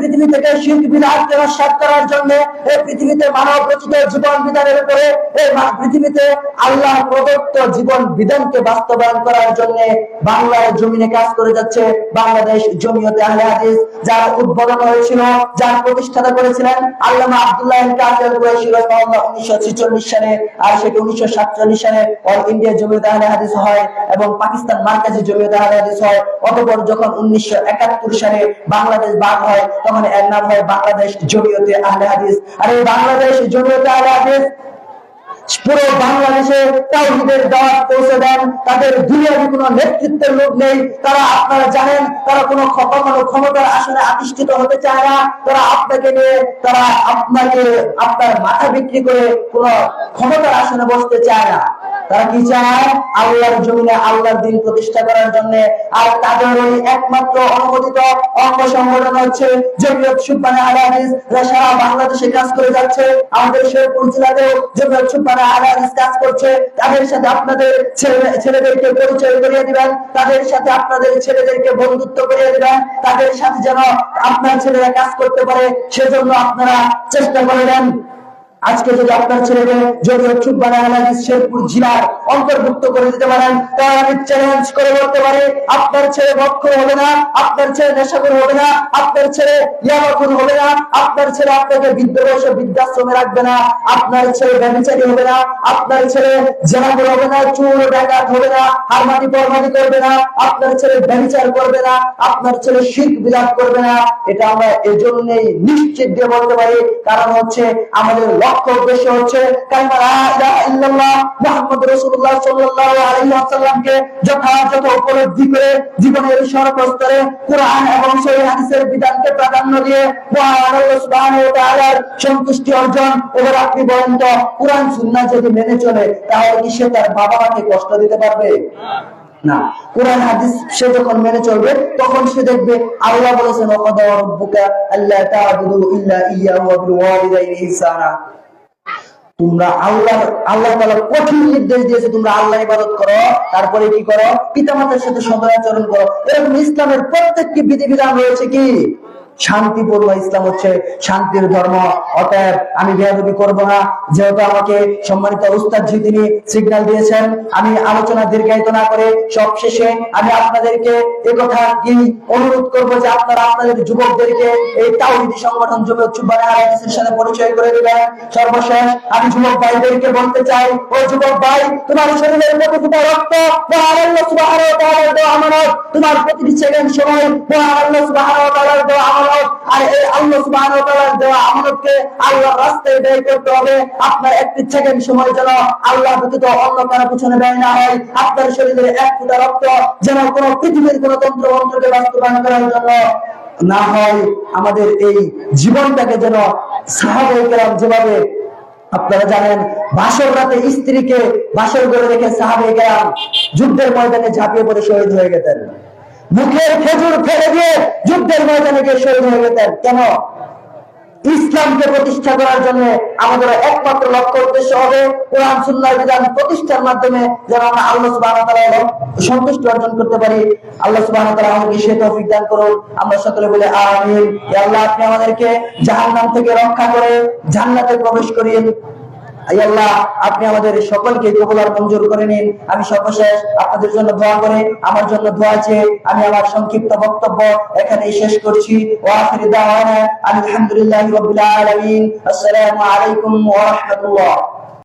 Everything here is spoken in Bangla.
পৃথিবী থেকে শিল্প বিধানকে নস্বাত করার জন্য এই পৃথিবীতে মানব রচিত জীবন বিধানের উপরে এই পৃথিবীতে আল্লাহ প্রদত্ত জীবন বিধানকে বাস্তবায়ন করার জন্য বাংলার জমিনে কাজ করে যাচ্ছে বাংলাদেশ জমিয়তে আহলে হাদিস, যার উদ্বোধন হয়েছিল, যার প্রতিষ্ঠাতা করেছিলেন আল্লামা আব্দুল্লাহ কাদের কুরাইশি রাহিমাহুল্লাহ 1946 সালে, আর সেটি 1947 সালে অল ইন্ডিয়া জমিয়তে আহলে হাদিস হয় এবং পাকিস্তান মার্কাজি জমিয়তে আহলে হাদিস হয়। অতঃপর যখন 1971 সালে বাংলাদেশ বাদ হয় তখন এর নাম হয় বাংলাদেশ জমিয়তে আহলে হাদিস। আর এই বাংলাদেশ জমিয়তে আহলে হাদিস, পুরো বাংলাদেশে তাওহীদের দাওয়াত পৌঁছে দেন। তাদের দুনিয়াবি কোনো নেতৃত্বের লোক নেই। তারা আপনারা জানেন, তারা কোনো কখনো ক্ষমতার আসনে আধিষ্ঠিত হতে চায় না। তারা আপনাকে নিয়ে, তারা আপনাকে, আপনার মাথা বিক্রি করে কোনো ক্ষমতার আসনে বসতে চায় না। তারা কি চায়? আল্লাহর জমিনে আল্লাহর দিন প্রতিষ্ঠা করার জন্য। আর তাদের ওই একমাত্র অনুমোদিত অঙ্গ সংগঠন হচ্ছে জমিয়ত সুব্বানা আলী সারা বাংলাদেশে কাজ করে যাচ্ছে, আমাদের শেরপুর জেলাতেও জমিয়ত সুব্বানা আলী কাজ করছে। তাদের সাথে আপনাদের ছেলে ছেলেদেরকে পরিচয় করিয়ে দিবেন। তাদের সাথে আপনাদের ছেলেদেরকে বন্ধুত্ব করিয়ে দিবেন। তাদের সাথে যেন আপনার ছেলেরা কাজ করতে পারে, সেজন্য আপনারা চেষ্টা করবেন আজকে যদি আপনার ছেলেকে যদি চুপ বানায় শেরপুর জেলার অন্তর্ভুক্ত করে দিতে পারেন, তাহলে আমি চ্যালেঞ্জ করে বলতে পারি, আপনার ছেলে ভক্ষ হবে না, আপনার ছেলে নেশাখোর হবে না, আপনার ছেলে ইয়াবাখুর হবে না, আপনার ছেলে আপনাকে বৃদ্ধ বয়সে বৃদ্ধাশ্রমে রাখবে না, আপনার ছেলে ব্যবচারী হবে না, আপনার ছেলে জেনাগুর হবে না, চুর, ডাকাত হবে না, হারমানি পরমানি করবে না, আপনার ছেলে ব্যবচার করবে না, আপনার ছেলে শীত বিলাপ করবে না, এটা আমরা এজন্যই নিশ্চিত দিয়ে বলতে পারি, কারণ হচ্ছে আমাদের লক্ষ্য উদ্দেশ্য হচ্ছে যথাযথ উপলব্ধি করে জীবনের সর্বস্তরে কোরআন এবং সহিহ হাদিসের বিধানকে প্রাধান্য দিয়ে সন্তুষ্টি অর্জন এবার আপনি বলেন তো কোরআন সুন্নাহ যদি মেনে চলে তাহলে কি সে তার বাবা মাকে কষ্ট দিতে পারবে? না। কোরআন, হাদিস, সে যখন মেনে চলবে, তখন সে দেখবে আল্লাহ বলেছেন ইবাদত করো, তারপরে কি করো? পিতামাতার সাথে সদাচরণ করো। এরকম ইসলামের প্রত্যেকটি বিধিবিধান রয়েছে কি? শান্তিপূর্ণ ইসলাম হচ্ছে শান্তির ধর্ম। অতএব আমি বেয়াদবি করব না। যেহেতু আমাকে সম্মানিত উস্তাদ জি তিনি সিগন্যাল দিয়েছেন, আমি আলোচনা দীর্ঘায়িত না করে সব শেষে আমি আপনাদেরকে এ কথা কি অনুরোধ করব যে আপনারা আপনাদের যুবকদেরকে এই তাওহীদি সংগঠন যুবক চুব্বানে হাদিসের সাথে পরিচয় করে দিবেন। সর্বশেষ আমি যুবক ভাইদেরকে বলতে চাই, ও যুবক ভাই, তোমার শরীরের প্রতিটা রক্ত মহান আল্লাহ সুবহানাহু ওয়া তাআলার তোমার প্রতিটি সেকেন্ড সময় মহান আল্লাহ সুবহানাহু ওয়া তাআলার আর এই আল্লাহ দেওয়া আমানতকে আল্লাহর রাস্তায় ব্যয় করতে হবে। আপনার সময় যেন আল্লাহ ব্যতীত অন্য কারও পিছনে ব্যয় না হয়। আপনার শরীরের এক রক্ত যেন পৃথিবীর তন্ত্র মন্ত্রকে বাস্তবায়ন করার জন্য না হয়। আমাদের এই জীবনটাকে যেন সাহাবায়ে কেরাম যেভাবে আপনারা জানেন, বাসর রাতে স্ত্রীকে বাসর করে রেখে সাহাবে গেলাম যুদ্ধের ময়দানে ঝাঁপিয়ে পড়ে শহীদ হয়ে গেতেন। মুখের খেজুর ফেলে দিয়ে যুদ্ধের ময়দানে গিয়ে শহীদ হয়ে গেতেন কেন? ইসলামকে প্রতিষ্ঠা করার জন্য আমাদের একমাত্র লক্ষ্য উদ্দেশ্য হবে কোরআন সুন্নাহর বিধান প্রতিষ্ঠার মাধ্যমে যেন আমরা আল্লাহ ওয়া তাআলার অর্জন করতে পারি। আল্লাহ তাআলা আমাদেরকে সেই তৌফিক দান করুন। আমরা সকলে বলে আমিন। আল্লাহ, আপনি আমাদেরকে জাহান্নাম থেকে রক্ষা করে জান্নাতে প্রবেশ করিয়ে আই আল্লাহ, আপনি আমাদের সকলকে কবুল আর মঞ্জুর করে নিন। আমি সর্বশেষ আপনাদের জন্য দোয়া করে। আমার জন্য দোয়া চেয়ে আমি আমার সংক্ষিপ্ত বক্তব্য এখানেই শেষ করছি। ও আখির দাওয়ানা আলহামদুলিল্লাহি রাব্বিল আলামিন। আসসালামু আলাইকুম ওয়া রাহমাতুল্লাহ।